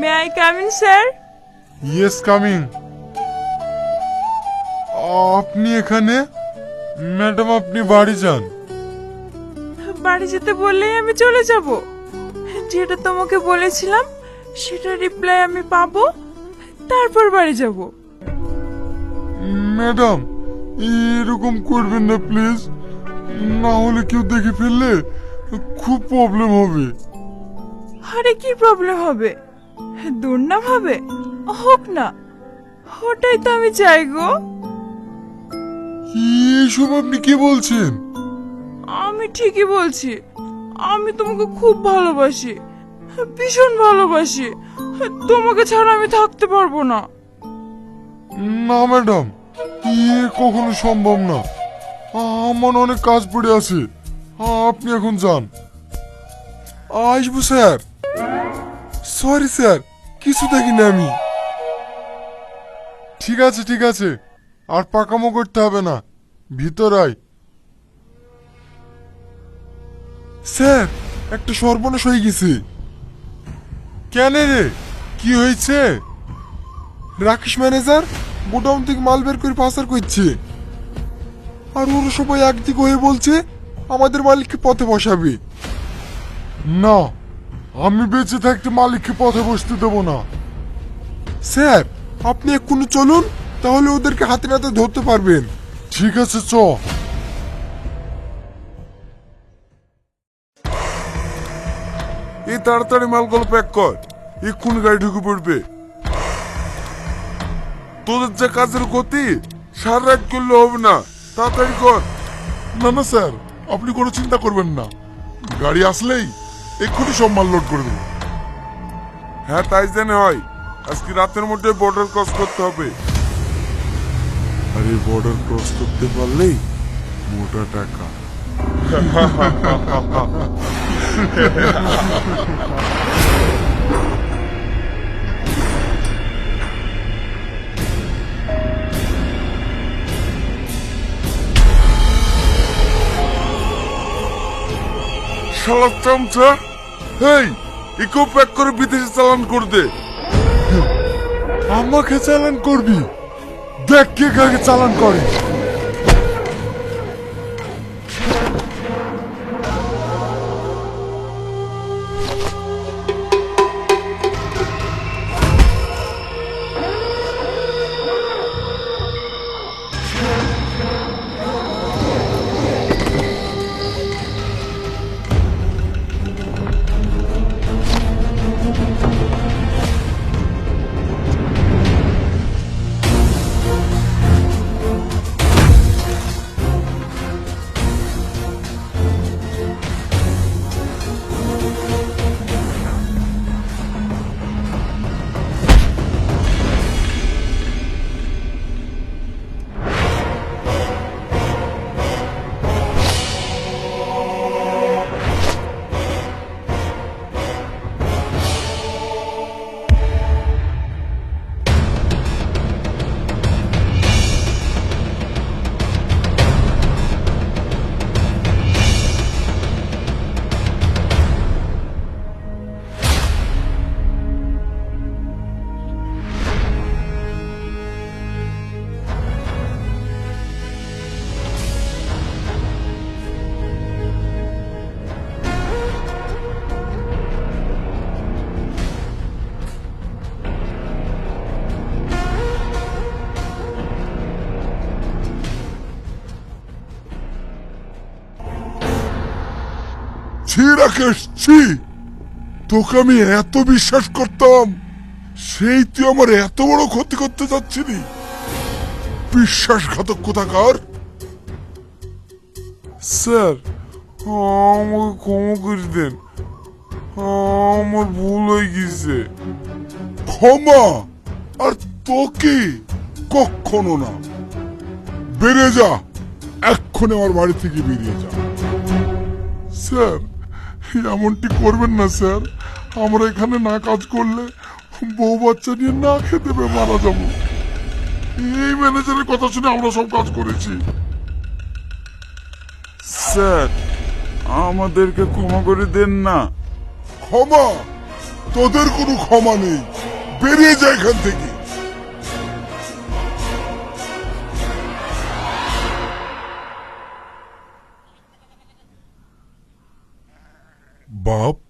May I come in sir yes coming আপনি এখানে? Madam আপনি বাড়ি যান। বাড়ি যেতে বললেই আমি চলে যাব। যেটা তোমাকে বলেছিলাম সেটা রিপ্লাই আমি পাবো। তারপর বাড়ি যাব। ম্যাডাম এরকম করবেন না প্লিজ না হলে কেউ দেখে ফেললে খুব প্রবলেম হবে। আরে কি প্রবলেম হবে? দুর্নাম হবে হোক না। ওটাই তো আমি চাই গো। এইসব আপনি কি বলছেন? আমি ঠিকই বলছি। আমি তোমাকে খুব ভালোবাসি। ভীষণ ভালোবাসি। তোমাকে ছাড়া আমি থাকতে পারব না। না ম্যাডাম এ কখনো সম্ভব না। আমার অনেক কাজ পড়ে আছে। আপনি এখন যান। আসব, স্যার। সরি স্যার, কিছু দেখিনি আমি। ঠিক আছে ঠিক আছে। আর পাকামো করতে হবে না। ভিতর আয়। স্যার, একটা সর্বনাশ হয়ে গেছে। কেন রে? কি হয়েছে? রাকেশ ম্যানেজার গোডাউন থেকে মাল বের করে পাচার করছে। আর ওরা সবাই একদিক হয়ে বলছে, আমাদের মালিককে পথে বসাবে। না, আমি বেঁচে থাকতে মালিককে পথে বসতে দেবো না। স্যার, আপনি এক্ষুনি চলুন, তাহলে ওদেরকে হাতে নাতে ধরতে পারবেন। ঠিক আছে, চ। এই তাড়াতাড়ি মালগুলো প্যাক কর, এক্ষুনি গাড়ি ঢুকে পড়বে। তোদের যে কাজের গতি, সারা রাত করলে হবে না। তাড়াতাড়ি কর। না না স্যার আপনি কোনো চিন্তা করবেন না। গাড়ি আসলেই এক্ষুনি সব মাল লোড করে দেবো। হ্যাঁ তাই জানে হয়। আজকে রাতের মধ্যে বর্ডার ক্রস করতে হবে। আর বর্ডার ক্রস করতে পারলেই মোটা টাকা। শালা চামচা। হেই, ইকো প্যাক করে বিদেশে চালান করতে আমাকে চালান করবি? দেখ কে কাকে চালান করে। ছি রাকেশ ছি। তোকে আমি এত বিশ্বাস করতাম সেই তুই আমার এত বড় ক্ষতি করতে যাচ্ছিলি বিশ্বাসঘাতক কোথাকার? স্যার আমাকে ক্ষমা করে দেন। আমার ভুল হয়ে গেছে। ক্ষমা? আর তোকে কখনো না। বেরিয়ে যা এক্ষুনি আমার বাড়ি থেকে বেরিয়ে যা। স্যার এমনটি করবেন না স্যার? আমরা এখানে না কাজ করলে বউ বাচ্চা নিয়ে না খেতে পেয়ে মারা যাব। এই ম্যানেজারের কথা শুনে আমরা সব কাজ করেছি। স্যার আমাদেরকে ক্ষমা করে দেন না। ক্ষমা? তোদের কোনো ক্ষমা নেই। বেরিয়ে যায় এখান থেকে। Bob.